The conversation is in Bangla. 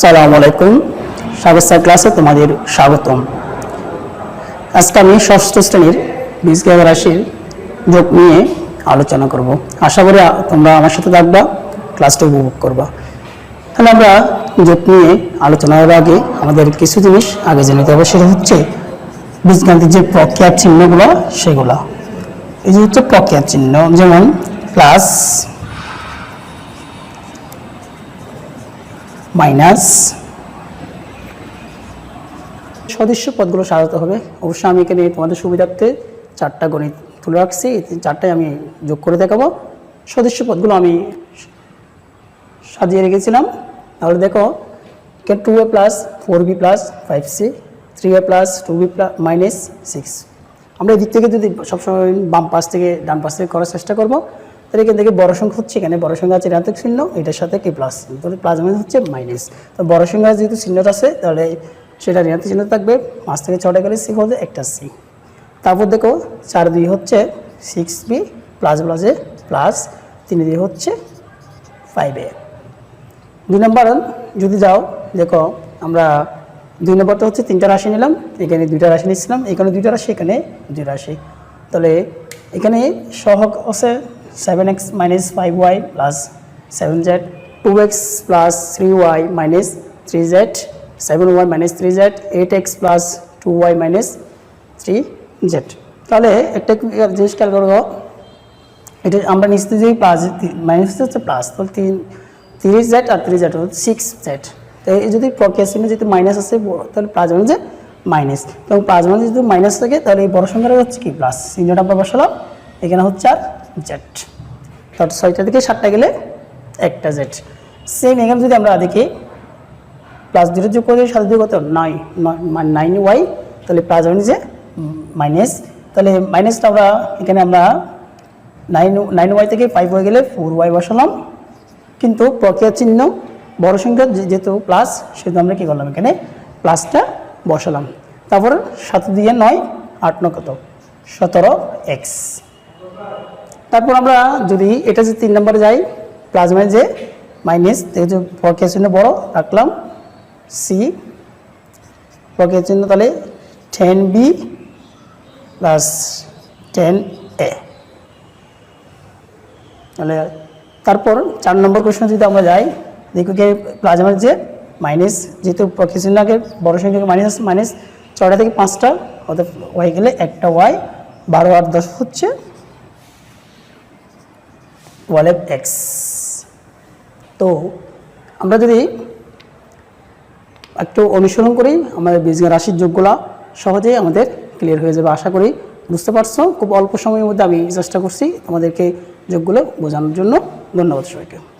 সালামু আলাইকুম। স্বাগত ক্লাসে তোমাদের স্বাগতম। আজকে আমি ষষ্ঠ শ্রেণির বীজজ্ঞান রাশির যোগ নিয়ে আলোচনা করব। আশা করি তোমরা আমার সাথে থাকবা, ক্লাসটা উপভোগ করবা। তাহলে আমরা যোগ নিয়ে আলোচনার আগে আমাদের কিছু জিনিস আগে জেনে নিতে হবে। সেটা হচ্ছে বীজগান্তির যে প্রক্রিয়ার চিহ্নগুলো, সেগুলো। এই যে হচ্ছে প্রক্রিয়ার চিহ্ন, যেমন প্লাস মাইনাস। সদস্য পদগুলো সাজাতে হবে। অবশ্যই আমি এখানে তোমাদের সুবিধার্থে চারটা গণিত তুলে রাখছি। চারটায় আমি যোগ করে দেখাবো। সদস্য পদগুলো আমি সাজিয়ে রেখেছিলাম। তাহলে দেখো two A plus four B plus five C three A plus two B plus minus six আমরা এদিক থেকে যদি সবসময় বাম পাশ থেকে ডান পাশ থেকে করার চেষ্টা করব তাহলে এখান থেকে বড় সংখ্যা হচ্ছে এখানে, বড় সংখ্যা আছে ঋণাত্মক চিহ্ন, এটার সাথে কি প্লাস তাহলে প্লাস মানে হচ্ছে মাইনাস তো বড় সংখ্যা যেহেতু চিহ্নটা আছে, তাহলে সেটা ঋণাত্মক চিহ্ন থাকবে, পাঁচ থেকে ছটা গেলে সি হবে একটা সি তারপর দেখো, চার দুই হচ্ছে সিক্স বি প্লাস প্লাসে প্লাস তিন দুই হচ্ছে ফাইভ এ দুই নম্বর যদি যাও, দেখো, আমরা দুই নম্বরটা হচ্ছে তিনটা রাশি নিলাম, এখানে দুইটা রাশি নিচ্ছিলাম, এখানে দুইটা রাশি, এখানে দুই রাশি। তাহলে এখানে সহক আছে seven x minus five y plus seven z two x plus three y minus three z seven y minus three z eight x plus two y minus three z তাহলে একটা জিনিস খেয়াল করব এটা আমরা নিচতে যে প্লাস মাইনাস হচ্ছে প্লাস তাহলে তিন তিরিশ জেড আর তিরিশ জেড হচ্ছে সিক্স জেড তো এই যদি প্রক্রিয়া চিহ্নে যদি মাইনাস বড়, তাহলে প্লাস মানে যে মাইনাস এবং প্লাস মানে যদি মাইনাস থাকে তাহলে এই বড় সংখ্যাটা হচ্ছে কি প্লাস চিহ্নটা আমরা বসালাম এখানে হচ্ছে আর জেড তার ছয়টা থেকে সাতটা গেলে একটা জেড সেম এখানে যদি আমরা দেখি প্লাস দুটো যোগ করে সাথে যোগ কত নয় নাইন ওয়াই তাহলে প্লাস মানে যে মাইনাস তাহলে মাইনাসটা আমরা এখানে আমরা নাইন নাইন ওয়াই থেকে ফাইভ হয়ে গেলে ফোর ওয়াই বসালাম। কিন্তু প্রক্রিয়া চিহ্ন, বড় সংখ্যা যেহেতু প্লাস সেহেতু আমরা কী করলাম এখানে? প্লাসটা বসালাম। তারপর সাত দিয়ে নয়, আট ন কত? সতেরো এক্স তারপর আমরা যদি এটা যে তিন নম্বরে যাই প্লাস মানে যে মাইনাস যেহেতু প্রক্রিয়া চিহ্ন বড়, রাখলাম সি প্রক্রিয়া চিহ্ন তাহলে ten B plus ten A তাহলে তারপর চার নম্বর প্রশ্ন যদি আমরা যাই, দেখো কি প্লাজমার যে মাইনাস যেহেতু প্রকৃতির আগে বড় সংখ্যা মাইনাস মাইনাস ছটা থেকে পাঁচটা অর্থাৎ ওয়াই গেলে একটা ওয়াই বারো আর দশ হচ্ছে টুয়েলভ এক্স। তো আমরা যদি একটু অনুসরণ করি, আমাদের বিজ্ঞান রাশির যোগগুলা সহজেই আমাদের ক্লিয়ার হয়ে যাবে। আশা করি বুঝতে পারছ। খুব অল্প সময়ের মধ্যে আমি চেষ্টা করছি আমাদেরকে যোগগুলো বোঝানোর জন্য। ধন্যবাদ সবাইকে।